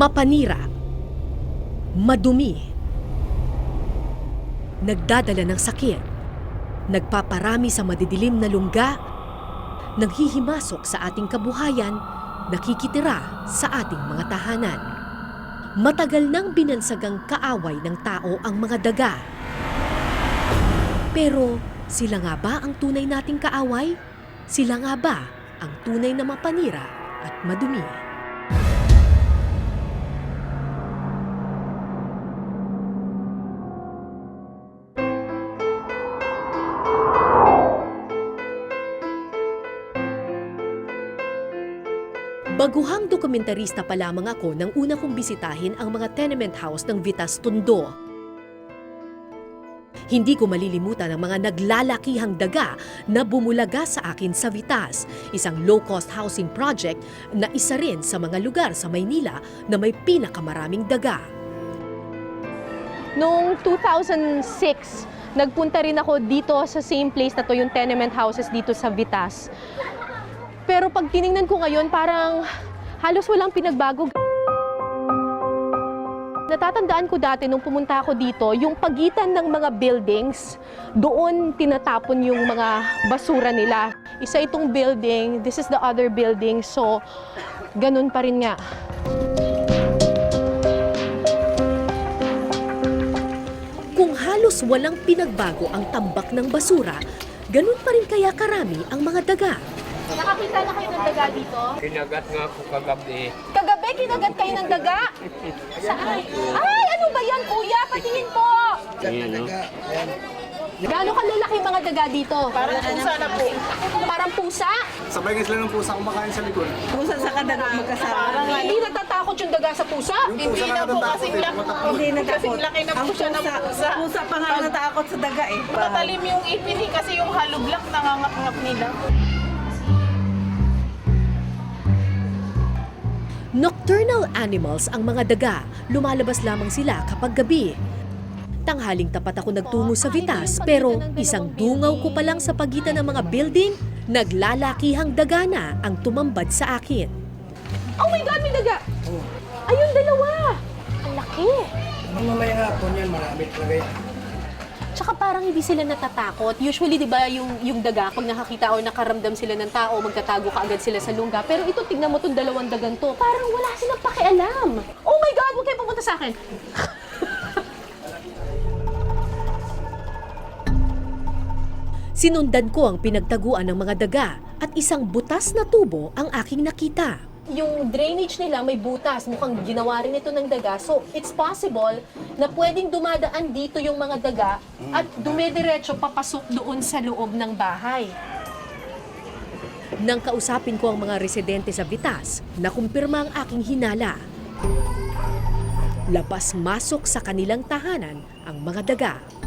mapanira, madumi, nagdadala ng sakit, nagpaparami sa madidilim na lungga, nanghihimasok sa ating kabuhayan, nakikitira sa ating mga tahanan. Matagal nang binansagang kaaway ng tao ang mga daga. Pero sila nga ba ang tunay nating kaaway? Sila nga ba ang tunay na mapanira at madumi? Baguhang dokumentarista pa lamang ako nang una kong bisitahin ang mga tenement house ng Vitas Tondo. Hindi ko malilimutan ang mga naglalakihang daga na bumulaga sa akin sa Vitas, isang low-cost housing project na isa rin sa mga lugar sa Maynila na may pinakamaraming daga. Noong 2006, nagpunta rin ako dito sa same place na to, yung tenement houses dito sa Vitas. Pero pag tiningnan ko ngayon, parang halos walang pinagbago. Natatandaan ko dati nung pumunta ako dito, yung pagitan ng mga buildings, doon tinatapon yung mga basura nila. Isa itong building, this is the other building, so ganun pa rin nga. Kung halos walang pinagbago ang tambak ng basura, ganun pa rin kaya karami ang mga daga. Nakakita na kayo ng daga dito? Kinagat nga ako kagabi. Kagabi, kinagat kayo ng daga? Saan? Ay, ano ba yan, kuya? Patingin po! Ayan, no? Gaano kalalaki yung mga daga dito? Parang pusa na po. Parang pusa? Sabay ka sila ng pusa kumakain sa likod. Pusa sa kadaga magkasama. Hindi natatakot yung daga sa pusa? Yung pusa na natatakot eh, tumatakbo. Hindi natakot. laki na Ang po siya ng pusa, pusa. pusa pa nga natakot sa daga eh. Matalim yung ipin eh, kasi yung halublak nangangap-ngap nila. Nocturnal animals ang mga daga. Lumalabas lamang sila kapag gabi. Tanghaling tapat ako nagtungo sa Vitas pero isang dungaw ko pa lang sa pagitan ng mga building, naglalakihang daga na ang tumambad sa akin. Oh my God, may daga! Ayun, dalawa! Ang laki! Ang mamaya hapon yan, marami talaga yan. Tsaka parang hindi sila natatakot. Usually, di ba, yung, yung daga, pag nakakita o nakaramdam sila ng tao, magtatago ka agad sila sa lungga. Pero ito, tignan mo itong dalawang dagang to. Parang wala silang pakialam. Oh my God, huwag kayo pumunta sa akin. Sinundan ko ang pinagtaguan ng mga daga at isang butas na tubo ang aking nakita. Yung drainage nila may butas. Mukhang ginawa rin ito ng daga. So, it's possible na pwedeng dumadaan dito yung mga daga at dumidiretso papasok doon sa loob ng bahay. Nang kausapin ko ang mga residente sa Vitas, nakumpirma ang aking hinala. Labas-masok sa kanilang tahanan ang mga daga.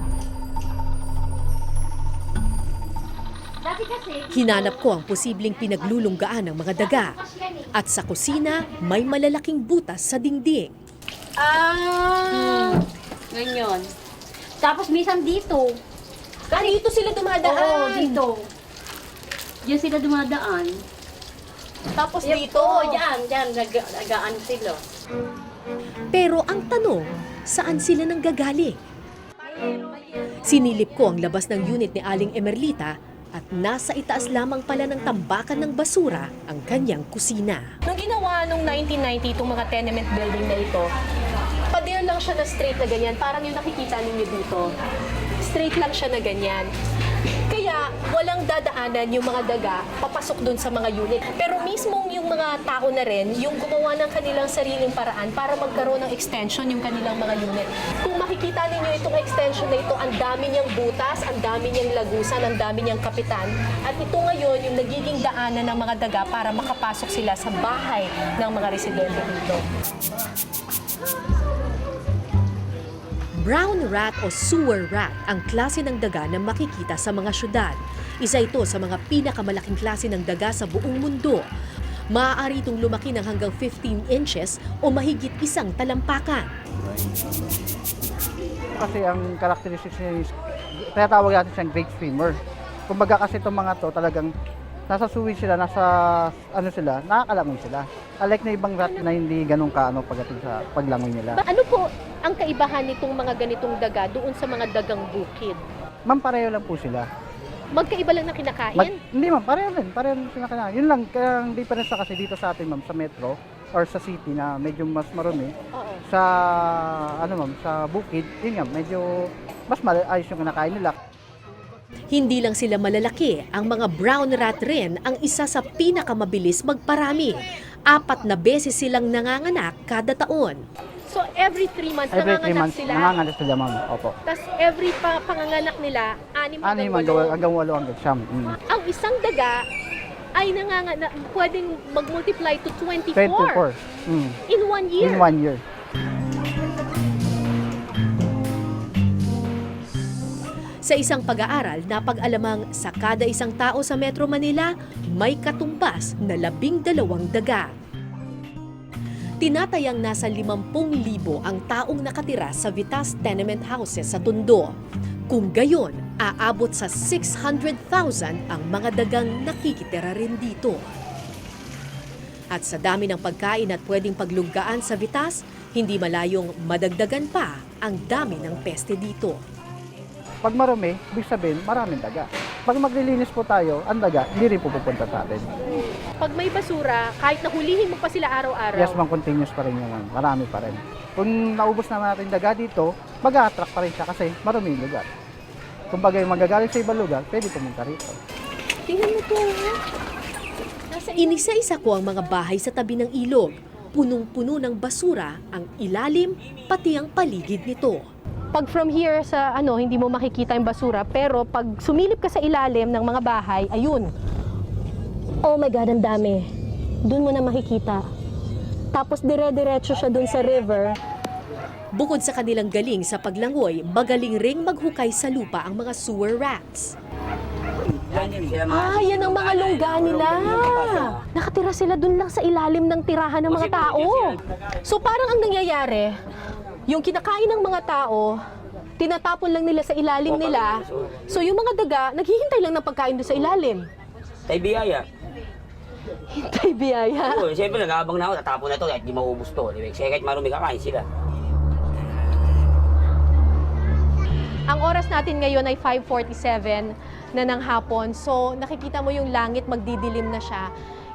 Hinanap ko ang posibleng pinaglulunggaan ng mga daga. At sa kusina, may malalaking butas sa dingding. Ah, ganyan. Tapos minsan dito. Ah, dito sila dumadaan. Oo, dito. Diyan sila dumadaan. Tapos Yan dito. po, yan, yan, nag nagaan sila. Pero ang tanong, saan sila nanggagaling? Sinilip ko ang labas ng unit ni Aling Emerlita at nasa itaas lamang pala ng tambakan ng basura ang kanyang kusina. Nung ginawa nung 1990 itong mga tenement building na ito, pader lang siya na straight na ganyan. Parang yung nakikita ninyo dito. Straight lang siya na ganyan. Walang dadaanan yung mga daga papasok dun sa mga unit. Pero mismong yung mga tao na rin, yung gumawa ng kanilang sariling paraan para magkaroon ng extension yung kanilang mga unit. Kung makikita ninyo itong extension na ito, ang dami niyang butas, ang dami niyang lagusan, ang dami niyang kapitan. At ito ngayon yung nagiging daanan ng mga daga para makapasok sila sa bahay ng mga residente dito. Brown rat o sewer rat ang klase ng daga na makikita sa mga syudad. Isa ito sa mga pinakamalaking klase ng daga sa buong mundo. Maaari itong lumaki ng hanggang 15 inches o mahigit isang talampakan. kasi ang characteristics niya is tinatawag natin siyang great swimmer. Kumbaga kasi itong mga to talagang nasa suwi sila, nasa ano sila, nakakalangoy sila. Unlike na ibang rat na hindi ganun kaano pagdating sa paglangoy nila. Ba- ano po ang kaibahan nitong mga ganitong daga doon sa mga dagang bukid? Ma'am, pareho lang po sila. Magkaiba lang na kinakain? Mag, hindi ma'am, pareho rin. Pareho rin kailangan. Yun lang, kaya ang difference na kasi dito sa atin ma'am, sa metro or sa city na medyo mas marumi. Oo. Sa, ano ma'am, sa bukid, yun nga, medyo mas maayos yung kinakain nila. Hindi lang sila malalaki, ang mga brown rat rin ang isa sa pinakamabilis magparami. Apat na beses silang nanganganak kada taon. So every three months Every 3 nanganganak months, sila? nanganganak sila ma'am. Opo. Tapos every pa panganganak nila, anim Ano hanggang yung walo. hanggang, hanggang walo hanggang siyam. Mm. Ang isang daga ay nangangana, pwedeng mag-multiply to 24, 24. Mm. in one year. In one year. Sa isang pag-aaral, napag-alamang sa kada isang tao sa Metro Manila, may katumbas na labing dalawang daga. Tinatayang nasa 50,000 ang taong nakatira sa Vitas Tenement Houses sa Tondo. Kung gayon, aabot sa 600,000 ang mga dagang nakikitira rin dito. At sa dami ng pagkain at pwedeng pagluggaan sa Vitas, hindi malayong madagdagan pa ang dami ng peste dito. Pag marumi, ibig sabihin, maraming daga. Pag maglilinis po tayo, ang daga, hindi rin po pupunta sa atin. Pag may basura, kahit nahulihin mo pa sila araw-araw, Yes, ma'am, continuous pa rin yung ma'am. Marami pa rin. Kung naubos na natin daga dito, mag-attract pa rin siya kasi marumi yung lugar. Kung bagay magagaling sa ibang lugar, pwede pumunta rito. tingnan mo to. Nasa Inisa-isa ko ang mga bahay sa tabi ng ilog. Punong-puno ng basura ang ilalim pati ang paligid nito. Pag from here sa ano, hindi mo makikita yung basura, pero pag sumilip ka sa ilalim ng mga bahay, ayun. Oh my God, ang dami. Doon mo na makikita. Tapos dire-diretso siya doon sa river. Bukod sa kanilang galing sa paglangoy, magaling ring maghukay sa lupa ang mga sewer rats. Ah, yan ang mga lungga nila. Nakatira sila doon lang sa ilalim ng tirahan ng mga tao. So parang ang nangyayari, yung kinakain ng mga tao, tinatapon lang nila sa ilalim nila. So yung mga daga, naghihintay lang ng pagkain doon sa ilalim. Tay biyaya. Hintay biyaya. Oo, siyempre nag-aabang na ako, tatapon na to kahit di maubos to. Di ba? Kasi kahit marumi kakain sila. Ang oras natin ngayon ay 5.47 na ng hapon. So nakikita mo yung langit, magdidilim na siya.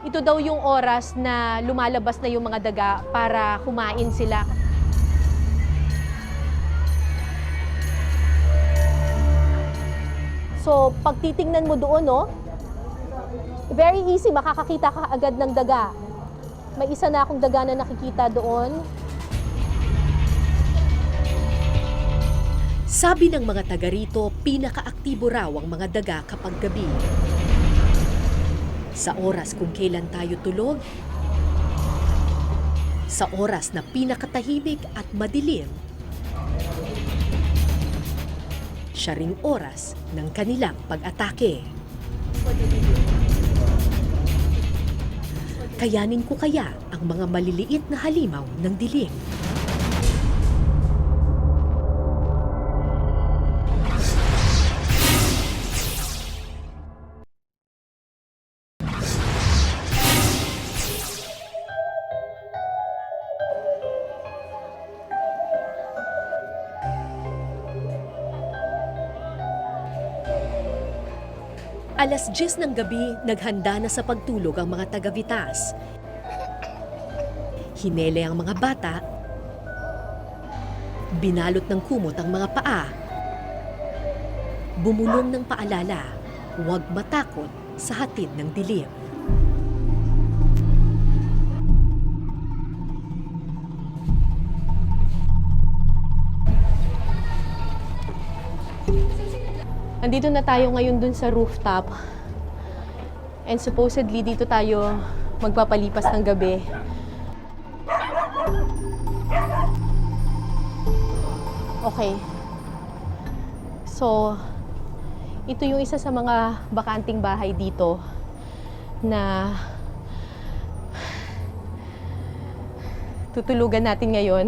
Ito daw yung oras na lumalabas na yung mga daga para kumain sila. So, pag titingnan mo doon, no, very easy, makakakita ka agad ng daga. May isa na akong daga na nakikita doon. Sabi ng mga taga rito, pinakaaktibo raw ang mga daga kapag gabi. Sa oras kung kailan tayo tulog, sa oras na pinakatahimik at madilim, siya ring oras ng kanilang pag-atake. Kayanin ko kaya ang mga maliliit na halimaw ng dilim. Alas 10 ng gabi, naghanda na sa pagtulog ang mga taga-Vitas. Hinele ang mga bata, binalot ng kumot ang mga paa, bumulong ng paalala, huwag matakot sa hatid ng dilim. Andito na tayo ngayon dun sa rooftop. And supposedly dito tayo magpapalipas ng gabi. Okay. So, ito yung isa sa mga bakanting bahay dito na tutulugan natin ngayon.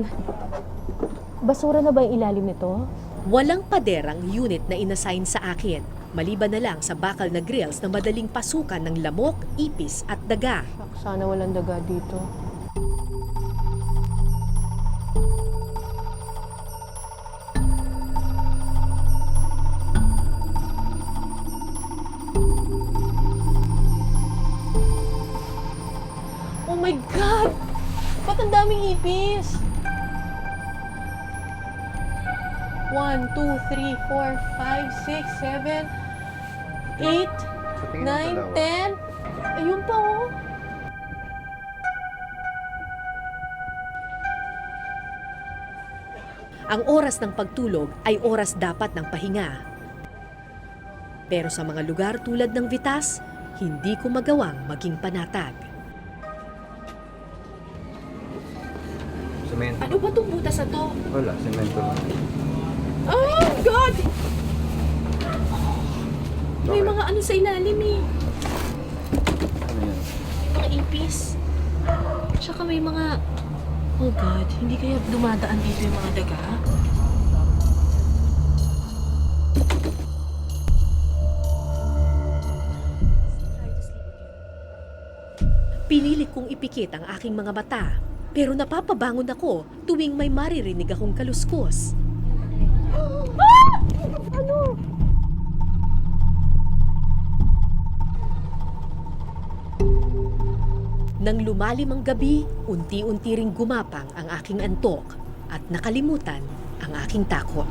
Basura na ba yung ilalim nito? Walang paderang unit na inassign sa akin. Maliban na lang sa bakal na grills na madaling pasukan ng lamok, ipis at daga. Sana walang daga dito. Oh my God! Ba't ang daming ipis? 1, 2, 3, 4, 5, 6, 7, 8, 9, 10. Ayun pa oh. Ang oras ng pagtulog ay oras dapat ng pahinga. Pero sa mga lugar tulad ng Vitas, hindi ko magawang maging panatag. Semento. Ano ba itong butas na to? Wala, semento lang. Oh God! May mga ano sa ilalim eh. Ano yan? Mga ipis. Tsaka may mga... Oh God, hindi kaya dumadaan dito yung mga daga? Pinilit kong ipikit ang aking mga mata, pero napapabangon ako tuwing may maririnig akong kaluskos. Nang lumalim ang gabi, unti-unti ring gumapang ang aking antok at nakalimutan ang aking takot.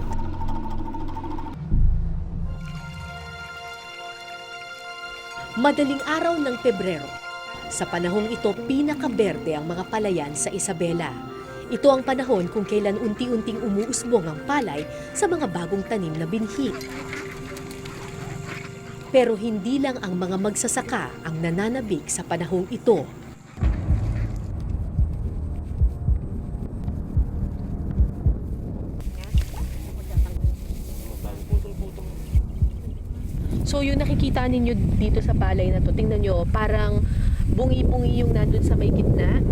Madaling araw ng Pebrero. Sa panahong ito, pinakaberde ang mga palayan sa Isabela. Ito ang panahon kung kailan unti-unting umuusbong ang palay sa mga bagong tanim na binhi. Pero hindi lang ang mga magsasaka ang nananabik sa panahong ito. So yung nakikita ninyo dito sa palay na to, tingnan nyo, parang bungi-bungi yung nandun sa may gitna.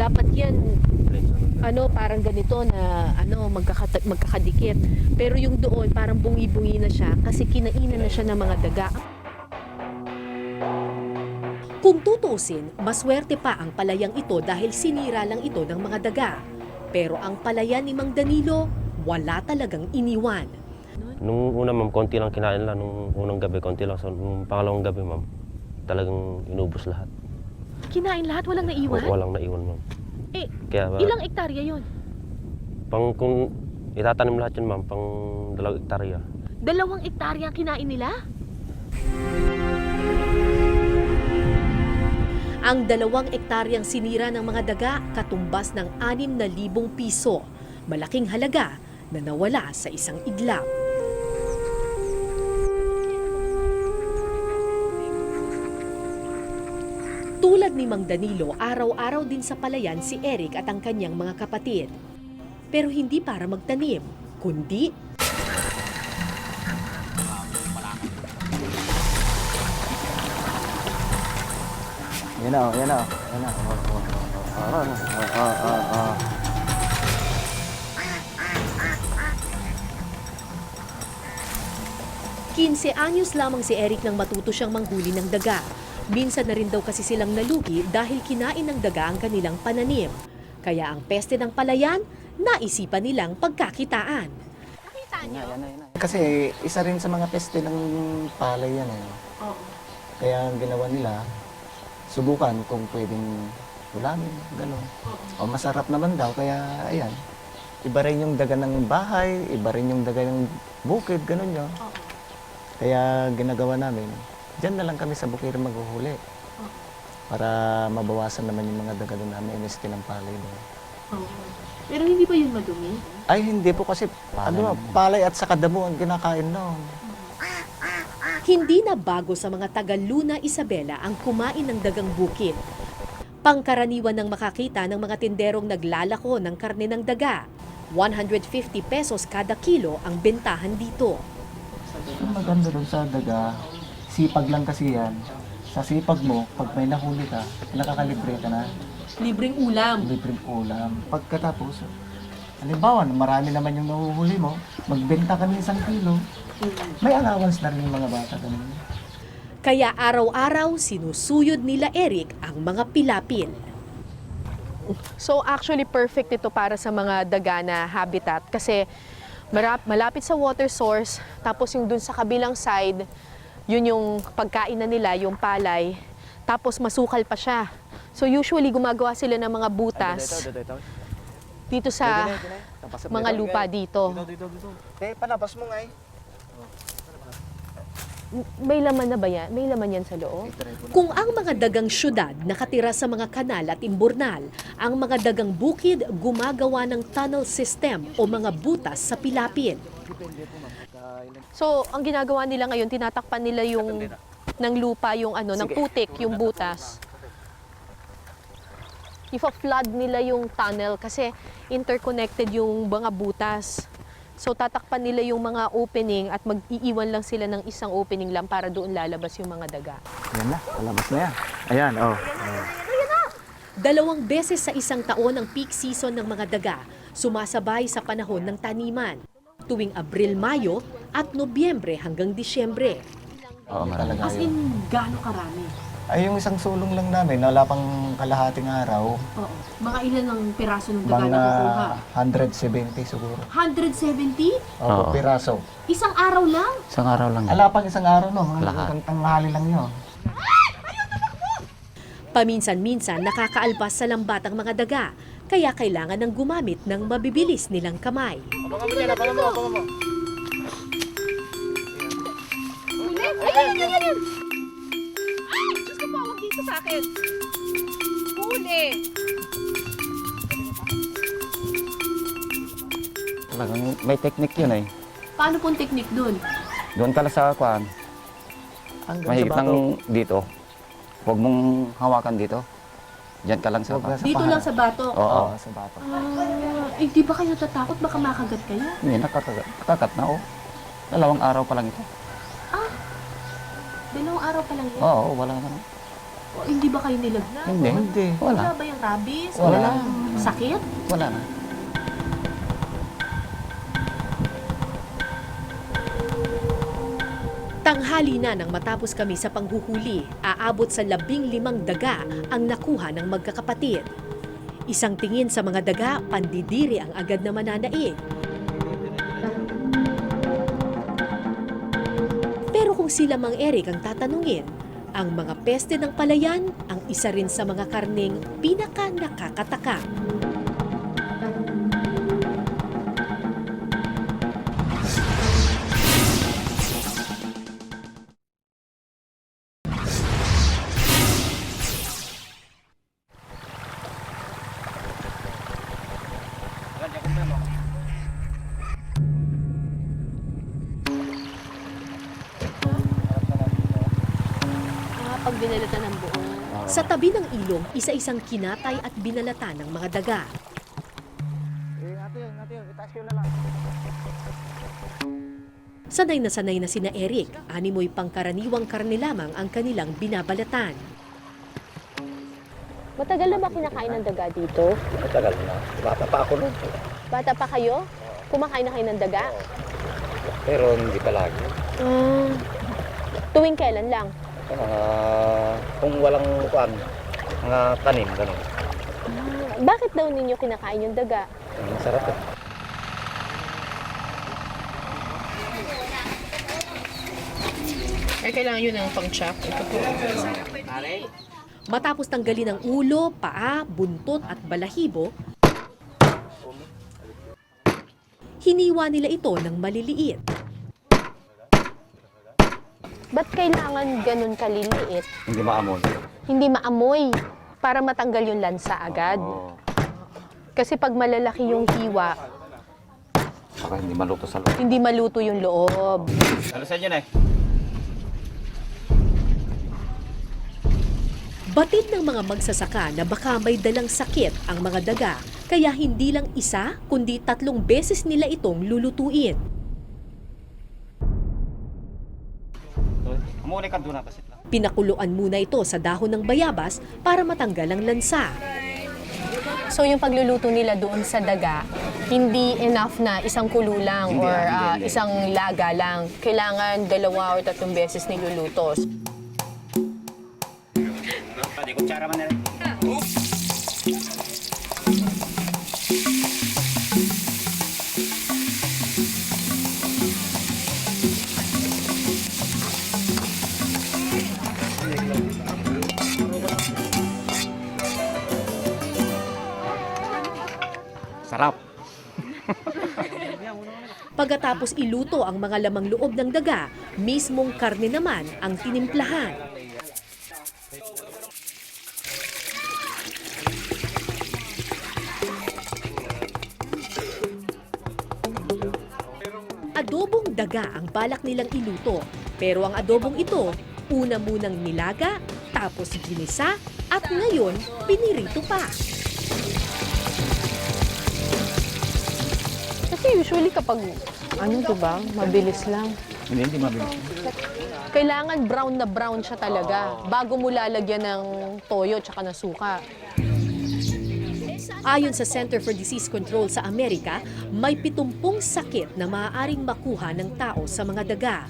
Dapat yan, ano, parang ganito na, ano, magkakata- magkakadikit. Pero yung doon, parang bungi-bungi na siya kasi kinainan na siya ng mga daga. Kung tutusin, maswerte pa ang palayang ito dahil sinira lang ito ng mga daga. Pero ang palayan ni Mang Danilo, wala talagang iniwan. Nung una ma'am, konti lang kinain nila. Nung unang gabi, konti lang. So, nung pangalawang gabi ma'am, talagang inubos lahat. Kinain lahat, walang naiwan? Walang naiwan ma'am. Eh, Kaya ba, Ilang ektarya yon? pang kung itatanim lahat yun ma'am, pang dalawang ektarya. Dalawang ektarya ang kinain nila? Ang dalawang ektaryang sinira ng mga daga katumbas ng 6,000 piso. Malaking halaga na nawala sa isang iglap. Tulad ni Mang Danilo, araw-araw din sa palayan si Eric at ang kanyang mga kapatid. Pero hindi para magtanim, kundi Yan na, yan na. Yan na. Oh, oh. 15 anyos lamang si Eric nang matuto siyang manghuli ng daga. Minsan na rin daw kasi silang nalugi dahil kinain ng daga ang kanilang pananim. Kaya ang peste ng palayan, naisipan nilang pagkakitaan. Kasi isa rin sa mga peste ng palay yan eh. Kaya ang ginawa nila, subukan kung pwedeng ulamin, gano'n. O masarap naman daw, kaya ayan. Iba rin yung daga ng bahay, iba rin yung daga ng bukid, gano'n yun. Kaya ginagawa namin, dyan na lang kami sa bukid maghuhuli. Para mabawasan naman yung mga daga doon namin, ineste ng palay doon. Pero hindi ba yun madumi? Ay, hindi po kasi ano, palay at saka damo ang kinakain noon. Hindi na bago sa mga taga Luna Isabela ang kumain ng dagang bukid. Pangkaraniwan ng makakita ng mga tinderong naglalako ng karne ng daga. 150 pesos kada kilo ang bentahan dito. Ang maganda doon sa daga, sipag lang kasi yan. Sa sipag mo, pag may nahuli ka, nakakalibre ka na. Libreng ulam. Libreng ulam. Pagkatapos, Halimbawa, marami naman yung nahuhuli mo, magbenta ka ng isang kilo, may allowance na rin yung mga bata ganun. Kaya araw-araw sinusuyod nila Eric ang mga pilapil. So actually perfect ito para sa mga daga na habitat kasi marap, malapit sa water source tapos yung dun sa kabilang side yun yung pagkain na nila, yung palay. Tapos masukal pa siya. So usually gumagawa sila ng mga butas dito sa mga lupa dito. Dito, dito. Eh, palabas mo nga eh. May laman na ba yan? May laman yan sa loob? Kung ang mga dagang syudad nakatira sa mga kanal at imburnal, ang mga dagang bukid gumagawa ng tunnel system o mga butas sa pilapil. So, ang ginagawa nila ngayon, tinatakpan nila yung ng lupa, yung ano, ng putik, yung butas. Ifa-flood nila yung tunnel kasi interconnected yung mga butas. So, tatakpan nila yung mga opening at mag-iiwan lang sila ng isang opening lang para doon lalabas yung mga daga. Yan na, palabas na yan. Ayan, oh. Dalawang beses sa isang taon ang peak season ng mga daga, sumasabay sa panahon ng taniman, tuwing Abril-Mayo at Nobyembre hanggang Disyembre. Oo, marami. As in, gaano karami? Ay, yung isang sulong lang namin, wala pang kalahating araw, Oo. Mga ilan ang piraso ng daga na kukuha? mga 170 siguro. 170? Oo, Oo. piraso. Isang araw lang? Isang araw lang. Wala pang isang araw, no? Lahat. Hanggang tanghali lang yun. Paminsan-minsan nakakaalpas sa lambat ang mga daga, kaya kailangan ng gumamit ng mabibilis nilang kamay. Abangan mo dyan, abangan mo, abangan mo. Diyos ko po, huwag dito sa akin. Huli. Talagang may technique yun eh. Paano pong teknik dun? Doon ka lang sa kwan, Hanggang mahigit sa bato. lang dito. Huwag mong hawakan dito. Diyan ka lang sa Huwag na kwan. sa Dito lang sa bato? Oo. Oo, sa bato. Ah, eh, di ba kayo natatakot? Baka makagat kayo? Hindi, nakakagat, nakakat na oh. Dalawang araw pa lang ito. Dalawang araw pa lang yan. Oo, wala na. O, hindi ba kayo nilagnat? Hindi. Hindi. Wala. Wala ba yung rabies? Wala. Walang Sakit? Wala na. Tanghali na nang matapos kami sa panghuhuli, aabot sa labing limang daga ang nakuha ng magkakapatid. Isang tingin sa mga daga, pandidiri ang agad na mananaig. Pero kung sila Mang Eric ang tatanungin, ang mga peste ng palayan ang isa rin sa mga karning pinaka nakakataka. Sa tabi ng ilong, isa-isang kinatay at binalatan ng mga daga. Eh, ate yun, ate yun. Itaas ko na lang. Sanay na sanay na sina Eric, animoy pangkaraniwang karne lamang ang kanilang binabalatan. Matagal na ba kinakain ng daga dito? Matagal na. Bata pa ako nun. Bata pa kayo? Kumakain na kayo ng daga? Pero hindi pa lagi. Ah, tuwing kailan lang? Ah, kung walang kwan, mga tanim, gano'n. Ah, bakit daw ninyo kinakain yung daga? Ang sarap eh. Ay, kailangan yun ng pang-chop. Ito po. Matapos tanggalin ang ulo, paa, buntot at balahibo, hiniwa nila ito ng maliliit. Ba't kailangan ganun kaliliit? Hindi maamoy. Hindi maamoy para matanggal yung lansa agad. Oo. Kasi pag malalaki yung hiwa, Baka hindi maluto sa loob. hindi maluto yung loob. Ano sa inyo na eh? Batid ng mga magsasaka na baka may dalang sakit ang mga daga, kaya hindi lang isa kundi tatlong beses nila itong lulutuin. Pinakuluan muna ito sa dahon ng bayabas para matanggal ang lansa. So yung pagluluto nila doon sa daga, hindi enough na isang kulo lang Hindi, or hindi, hindi. isang laga lang. Kailangan dalawa or tatlong beses niluluto. Sarap. Pagkatapos iluto ang mga lamang loob ng daga, mismong karne naman ang tinimplahan. Adobong daga ang balak nilang iluto. Pero ang adobong ito, una munang nilaga, tapos ginisa, at ngayon pinirito pa. Usually kapag, ano to ba, mabilis lang. Hindi, hindi mabilis. Kailangan brown na brown siya talaga bago mo lalagyan ng toyo tsaka ng suka. Ayon sa Center for Disease Control sa Amerika, may 70 sakit na maaaring makuha ng tao sa mga daga.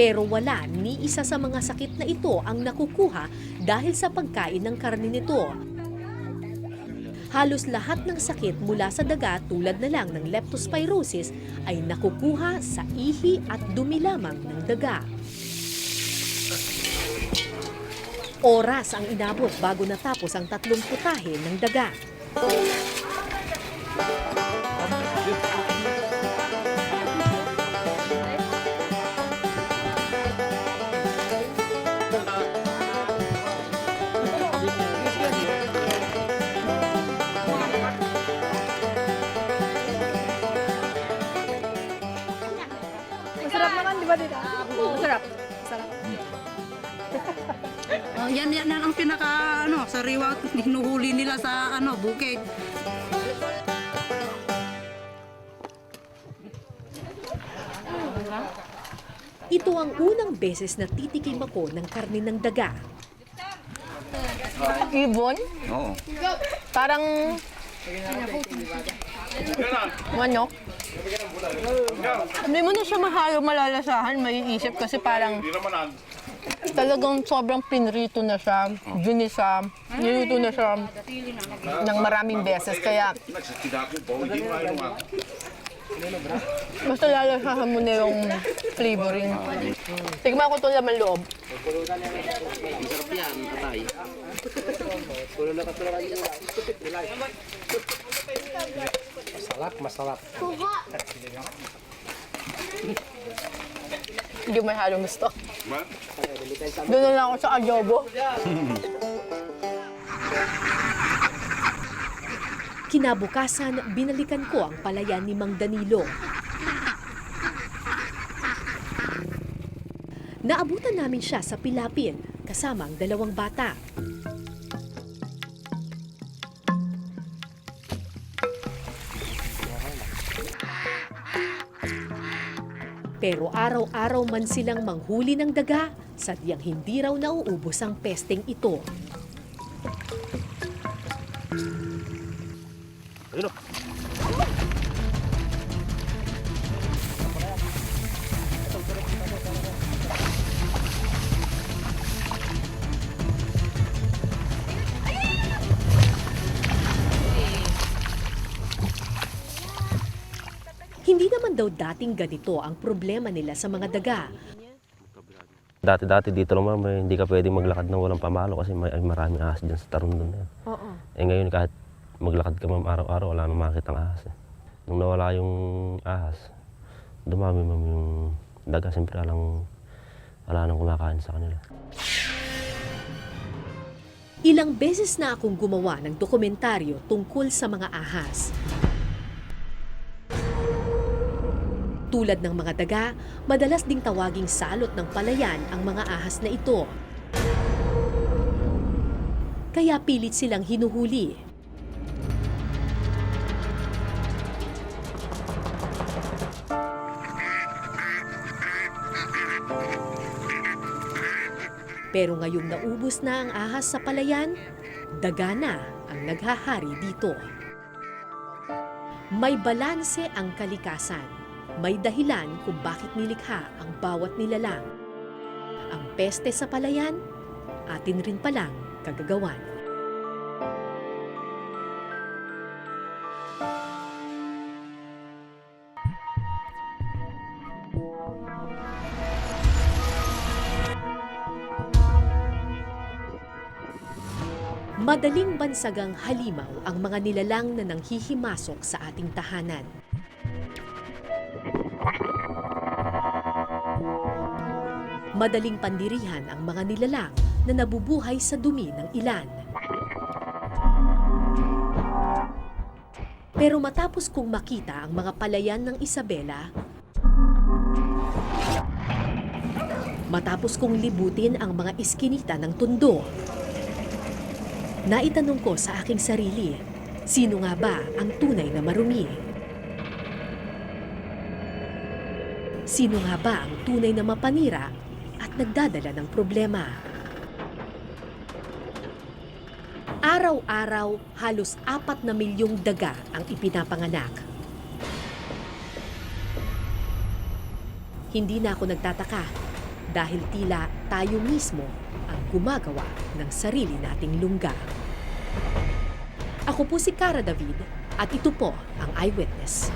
Pero wala ni isa sa mga sakit na ito ang nakukuha dahil sa pagkain ng karne nito. Halos lahat ng sakit mula sa daga tulad na lang ng leptospirosis ay nakukuha sa ihi at dumi lamang ng daga. Oras ang inabot bago natapos ang tatlong putahe ng daga. Masarap. Masarap. oh, yan, yan, yan ang pinaka, ano, sariwa, hinuhuli nila sa, ano, bukid. Ito ang unang beses na titikim ako ng karne ng daga. Ibon, Oo. parang manok. Hindi mo na siya mahalo malalasahan, may isip kasi parang talagang sobrang pinrito na siya, ginisa, niluto na siya ng maraming beses. Kaya basta lalasahan mo na yung flavoring. Tignan ko ito laman loob. Masarap, masarap. Hindi mo masyadong gusto. Doon na lang ako sa adobo. Kinabukasan, binalikan ko ang palayan ni Mang Danilo. Naabutan namin siya sa Pilapin kasama ang dalawang bata. Pero araw-araw man silang manghuli ng daga, sadyang hindi raw nauubos ang pesteng ito. Hindi naman daw dating ganito ang problema nila sa mga daga. Dati-dati dito lang ma'am, eh, hindi ka pwedeng maglakad ng walang pamalo kasi may, ay maraming ahas dyan sa tarundon na yan. Oo. Eh ngayon kahit maglakad ka ma'am araw-araw, wala nang makita ang ahas. Eh. Nung nawala yung ahas, dumami ma'am yung daga. Siyempre alang, wala nang kumakain sa kanila. Ilang beses na akong gumawa ng dokumentaryo tungkol sa mga ahas. Tulad ng mga daga, madalas ding tawaging salot ng palayan ang mga ahas na ito. Kaya pilit silang hinuhuli. Pero ngayong naubos na ang ahas sa palayan, daga na ang naghahari dito. May balanse ang kalikasan. May dahilan kung bakit nilikha ang bawat nilalang. Ang peste sa palayan, atin rin palang kagagawan. Madaling bansagang halimaw ang mga nilalang na nanghihimasok sa ating tahanan. Madaling pandirihan ang mga nilalang na nabubuhay sa dumi ng ilan. Pero matapos kong makita ang mga palayan ng Isabela, matapos kong libutin ang mga iskinita ng tundo, Naitanong ko sa aking sarili, sino nga ba ang tunay na marumi? Sino nga ba ang tunay na mapanira at nagdadala ng problema? Araw-araw, halos apat na milyong daga ang ipinapanganak. Hindi na ako nagtataka dahil tila tayo mismo ang gumagawa ng sarili nating lungga. Ako po si Cara David at ito po ang Eyewitness.